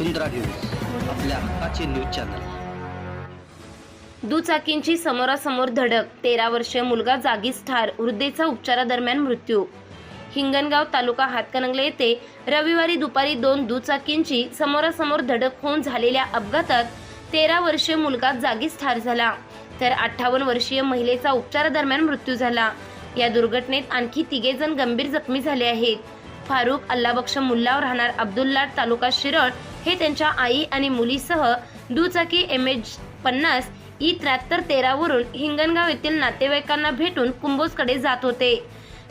वसुंधरा news आपल्या हक्काचे news channel. दुचाकींची समोरासमोर धडक तेरा वर्षीय मुलगा जागीच ठार वृद्धेचा उपचारादरम्यान मृत्यू. हिंगणगाव तालुका हातकणंगले येथे रविवारी दुपारी दोन दुचाकींची समोरासमोर धडक होऊन झालेल्या अपघातात तेरा वर्षीय मुलगा जागीच ठार झाला. तर अठ्ठावन्न वर्षीय महिलेचा उपचारादरम्यान मृत्यू झाला. या दुर्घटनेत आणखी तिघे जण गंभीर जखमी झाले आहेत. फारुख अल्लाबक्ष मुल्लाव राहणार अब्दुल्ला तालुका शिरड हे त्यांच्या आई आणि मुलीसह दुचाकी एम एच पन्नास ई त्र्याहत्तर तेरावरून हिंगणगाव येथील नातेवाईकांना भेटून कुंभोजकडे जात होते.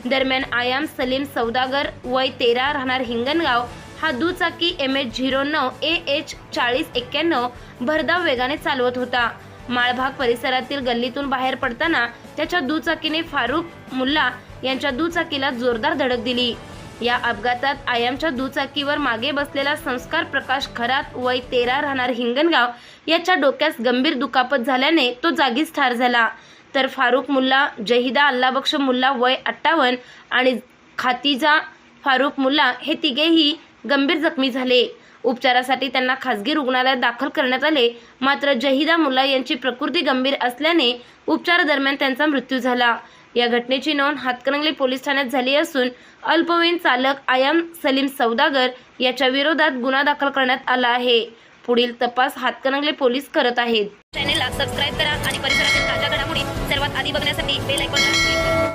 दरम्यान आयाम सलीम सौदागर वय तेरा राहणार हिंगणगाव हा दुचाकी एम एच झिरो नऊ ए एच चाळीस एक्क्याण्णव भरधाव वेगाने चालवत होता. माळभाग परिसरातील गल्लीतून बाहेर पडताना त्याच्या दुचाकीने फारुख मुल्ला यांच्या दुचाकीला जोरदार धडक दिली. या अपघातात आयामच्या दुचाकीवर मागे बसलेला संस्कार प्रकाश खरात वय तेरा राहणार हिंगणगाव याच्या डोक्यास गंभीर दुखापत झाल्याने तो जागीच ठार झाला. तर फारुख मुल्ला जहिदा अल्लाबक्ष मुल्ला वय अठ्ठावन्न आणि खातिजा फारुख मुल्ला हे तिघेही गंभीर जखमी झाले. उपचारासाठी त्यांना खासगी रुग्णालयात दाखल करण्यात आले. मात्र जहिदा मुल्ला यांची प्रकृती गंभीर असल्याने उपचारादरम्यान त्यांचा मृत्यू झाला. या घटनेची नोंद हातकणंगले पोलीस ठाण्यात झाली असून अल्पवयीन चालक आयाम सलीम सौदागर याच्या विरोधात गुन्हा दाखल करण्यात आला आहे. पुढील तपास हातकणंगले पोलीस करत आहेत. चॅनेलला सबस्क्राईब करा आणि परिसरातील ताज्या घडामोडी सर्वात आधी बघण्यासाठी बेल आयकॉनला